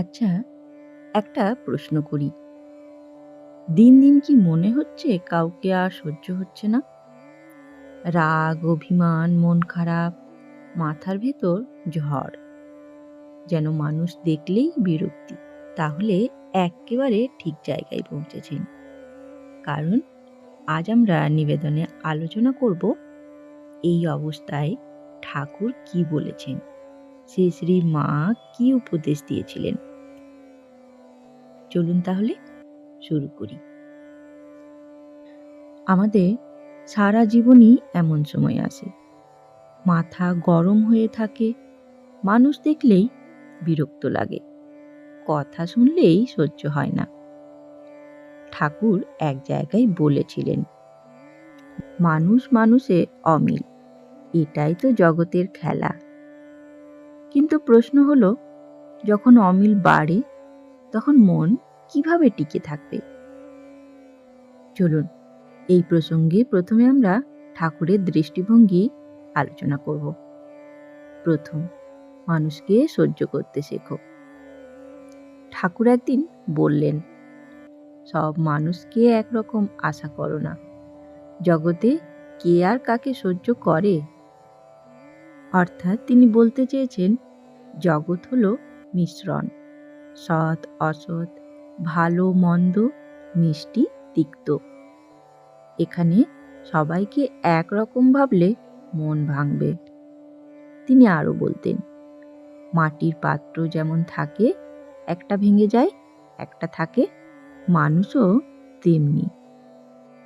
আচ্ছা একটা প্রশ্ন করি। দিন দিন কি মনে হচ্ছে কাউকে আর সহ্য হচ্ছে না? রাগ, অভিমান, মন খারাপ, মাথার ভেতর ঝড়। যেন মানুষ দেখলেই বিরক্তি, তাহলে একেবারে ঠিক জায়গায় পৌঁছেছেন। কারণ, আজ আমরা নিবেদনে আলোচনা করব এই অবস্থায় ঠাকুর কি বলেছেন? শ্রী শ্রী মা কি উপদেশ দিয়েছিলেন? চলুন তাহলে শুরু করি। আমাদের সারা জীবনই এমন সময় আসে। মাথা গরম হয়ে থাকে, মানুষ দেখলেই বিরক্ত লাগে, কথা শুনলেই সহ্য হয় না। ঠাকুর এক জায়গায় বলেছিলেন, মানুষ মানুষে অমিল, এটাই তো জগতের খেলা। কিন্তু প্রশ্ন হলো, যখন অমিল বাড়ে তখন মন কীভাবে টিকে থাকবে? চলুন, এই প্রসঙ্গে প্রথমে আমরা ঠাকুরের দৃষ্টিভঙ্গি আলোচনা করব। প্রথম, মানুষকে সহ্য করতে শেখো। ঠাকুর একদিন বললেন, সব মানুষকে একরকম আশা করো না। জগতে কে আর কাকে সহ্য করে? অর্থাৎ তিনি বলতে চেয়েছেন, জগৎ হলো মিশ্রণ। সৎ, অসৎ, ভালো, মন্দ, মিষ্টি, তিক্ত। এখানে সবাইকে একরকম ভাবলে মন ভাঙবে। তিনি আরও বলতেন, মাটির পাত্র যেমন থাকে, একটা ভেঙে যায়, একটা থাকে, মানুষও তেমনি।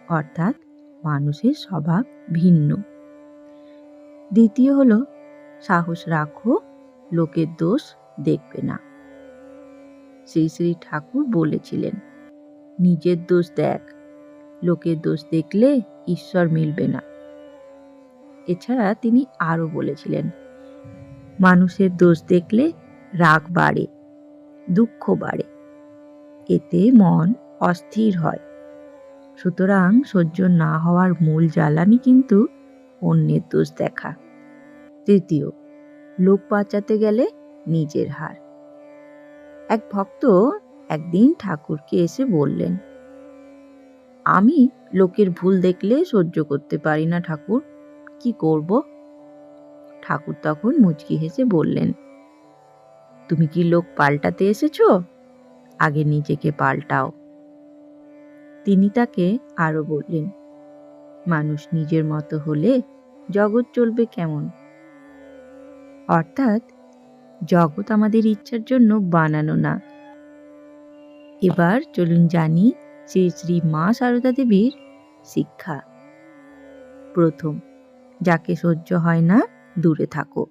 অর্থাৎ মানুষের স্বভাব ভিন্ন। দ্বিতীয় হলো, সাহস রাখো, লোকের দোষ দেখবে না। শ্রী শ্রী ঠাকুর বলেছিলেন, নিজের দোষ দেখ, লোকের দোষ দেখলে ঈশ্বর মিলবে না। এছাড়া তিনি আরও বলেছিলেন, মানুষের দোষ দেখলে রাগ বাড়ে, দুঃখ বাড়ে, এতে মন অস্থির হয়। সুতরাং সহ্য না হওয়ার মূল জ্বালানি কিন্তু অন্যের দোষ দেখা। তৃতীয়, লোক বাঁচাতে গেলে নিজের হার। এক ভক্ত একদিন ঠাকুরকে এসে বললেন, আমি লোকের ভুল দেখলে সহ্য করতে পারি না ঠাকুর, কি করব? ঠাকুর তখন মুচকি হেসে বললেন, তুমি কি লোক পাল্টাতে এসেছ? আগে নিজেকে পাল্টাও। তিনি তাকে আরও বললেন, মানুষ নিজের মতো হলে জগৎ চলবে কেমন? অর্থাৎ জগৎ আমাদের ইচ্ছার জন্য বানানো না। এবার চলুন জানি শ্রী শ্রী মা সারদা দেবীর শিক্ষা। প্রথম, যাকে সহ্য হয় না, দূরে থাকো।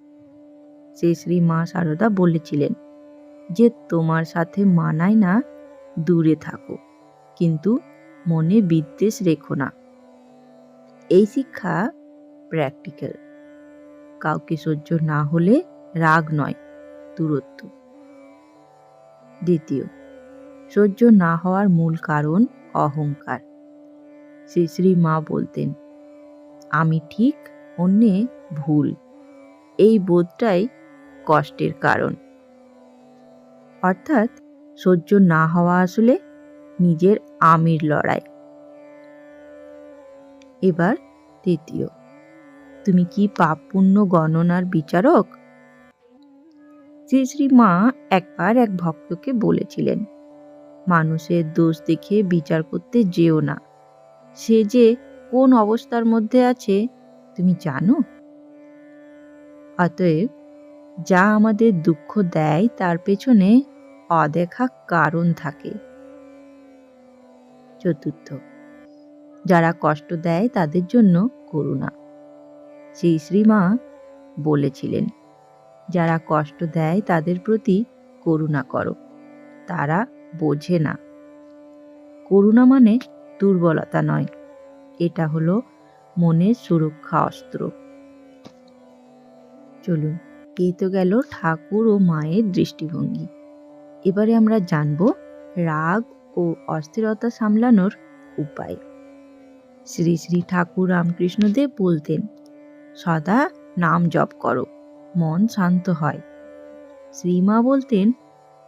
শ্রী শ্রী মা সারদা বলেছিলেন যে, তোমার সাথে মানায় না, দূরে থাকো। কিন্তু মনে বিদ্বেষ রেখো না। এই শিক্ষা প্র্যাকটিক্যাল কাউকে সহ্য না হলে রাগ নয়। দূরত্ব। দ্বিতীয়, সহ্য না হওয়ার মূল কারণ অহংকার। শ্রী শ্রী মা বলতেন, আমি ঠিক, অন্যে ভুল। এই বোধটাই কষ্টের কারণ। অর্থাৎ, সহ্য না হওয়া আসলে নিজের আমির লড়াই। এবার তৃতীয়, তুমি কি পাপ পুণ্য গণনার বিচারক? শ্রী শ্রী মা একবার এক ভক্তকে বলেছিলেন, মানুষের দোষ দেখে বিচার করতে যেও না। সে যে কোন অবস্থার মধ্যে আছে, তুমি জানো? অতএব যা আমাদের দুঃখ দেয়, তার পেছনে অদেখা কারণ থাকে। চতুর্থ, যারা কষ্ট দেয়, তাদের জন্য করুণা। শ্রী শ্রীমা বলেছিলেন যারা কষ্ট দেয় তাদের প্রতি করুণা করো। তারা বোঝে না। করুণা মানে দুর্বলতা নয়। এটা হলো মনের সুরক্ষা অস্ত্র। চলুন, এই তো গেল ঠাকুর ও মায়ের দৃষ্টিভঙ্গি। এবারে আমরা জানব রাগ ও অস্থিরতা সামলানোর উপায়। শ্রী শ্রী ঠাকুর রামকৃষ্ণদেব বলতেন, সদা নাম জপ করো। মন শান্ত হয়। শ্রীমা বলতেন,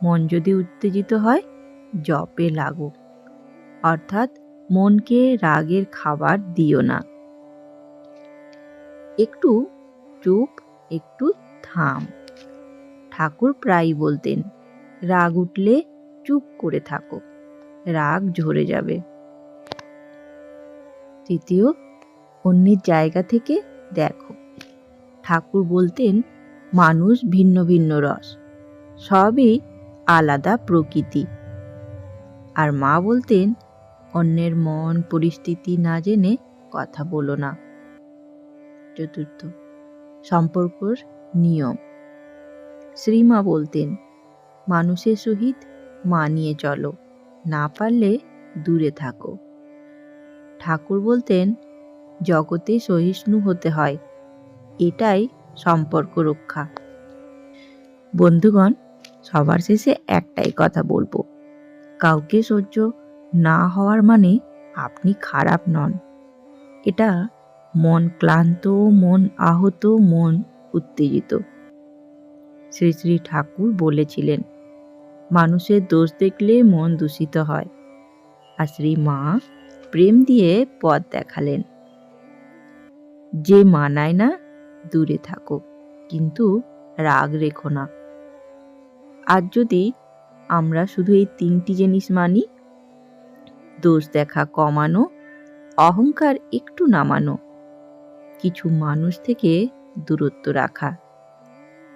মন যদি উত্তেজিত হয়, জপে লাগো। অর্থাৎ মনকে রাগের খাবার দিও না। একটু চুপ, একটু থাম। ঠাকুর প্রায়ই বলতেন, রাগ উঠলে চুপ করে থাকো, রাগ ঝরে যাবে। তৃতীয়, অন্যের জায়গা থেকে দেখো। ঠাকুর বলতেন মানুষ ভিন্ন ভিন্ন রস। সবই আলাদা প্রকৃতি। আর মা বলতেন, অন্যের মন পরিস্থিতি না জেনে কথা বলো না। চতুর্থ, সম্পর্কর নিয়ম। শ্রীমা বলতেন, মানুষের সহিত মানিয়ে চলো, না পারলে দূরে থাকো। ঠাকুর বলতেন, জগতে সহিষ্ণু হতে হয়, এটাই সম্পর্ক রক্ষা। বন্ধুগণ, সবার শেষে একটাই কথা বলব। কাউকে সহ্য না হওয়ার মানে আপনি খারাপ নন। এটা মন ক্লান্ত, মন আহত, মন উত্তেজিত। শ্রী শ্রী ঠাকুর বলেছিলেন, মানুষের দোষ দেখলে মন দূষিত হয়। আর শ্রী মা প্রেম দিয়ে পথ দেখালেন। যে মানায় না দূরে থাকো কিন্তু রাগ রেখো না। আর যদি আমরা শুধু এই তিনটি জিনিস মানি, দোষ দেখা কমানো, অহংকার একটু নামানো, কিছু মানুষ থেকে দূরত্ব রাখা,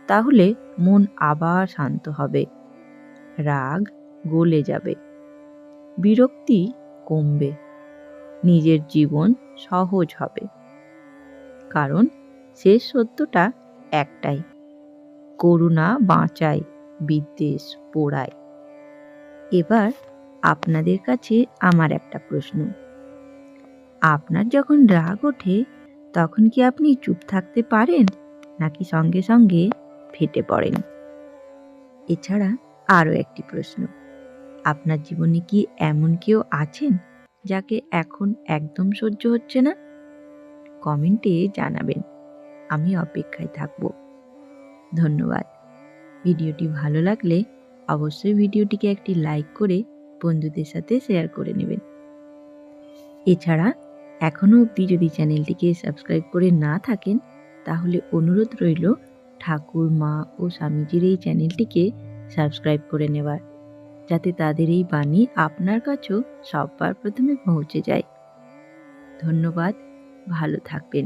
তাহলে মন আবার শান্ত হবে, রাগ গলে যাবে, বিরক্তি কমবে, নিজের জীবন সহজ হবে। কারণ শেষ সত্যটা একটাই। করুণা বাঁচায়, বিদ্বেষ পোড়ায়। এবার আপনাদের কাছে আমার একটা প্রশ্ন। আপনার যখন রাগ ওঠে, তখন কি আপনি চুপ থাকতে পারেন, নাকি সঙ্গে সঙ্গে ফেটে পড়েন? এছাড়া আরও একটি প্রশ্ন। আপনার জীবনে কি এমন কেউ আছেন, যাকে এখন একদম সহ্য হচ্ছে না? কমেন্টে জানাবেন। আমি অপেক্ষায় থাকব। ধন্যবাদ। ভিডিওটি ভালো লাগলে অবশ্যই ভিডিওটিকে একটি লাইক করে বন্ধুদের সাথে শেয়ার করে নেবেন। এছাড়া এখনও অবধি যদি চ্যানেলটিকে সাবস্ক্রাইব করে না থাকেন, তাহলে অনুরোধ রইল ঠাকুর, মা ও স্বামীজির এই চ্যানেলটিকে সাবস্ক্রাইব করে নেবার, যাতে তাদের এই বাণী আপনার কাছেও সববার প্রথমে পৌঁছে যায়। ধন্যবাদ, ভালো থাকবেন।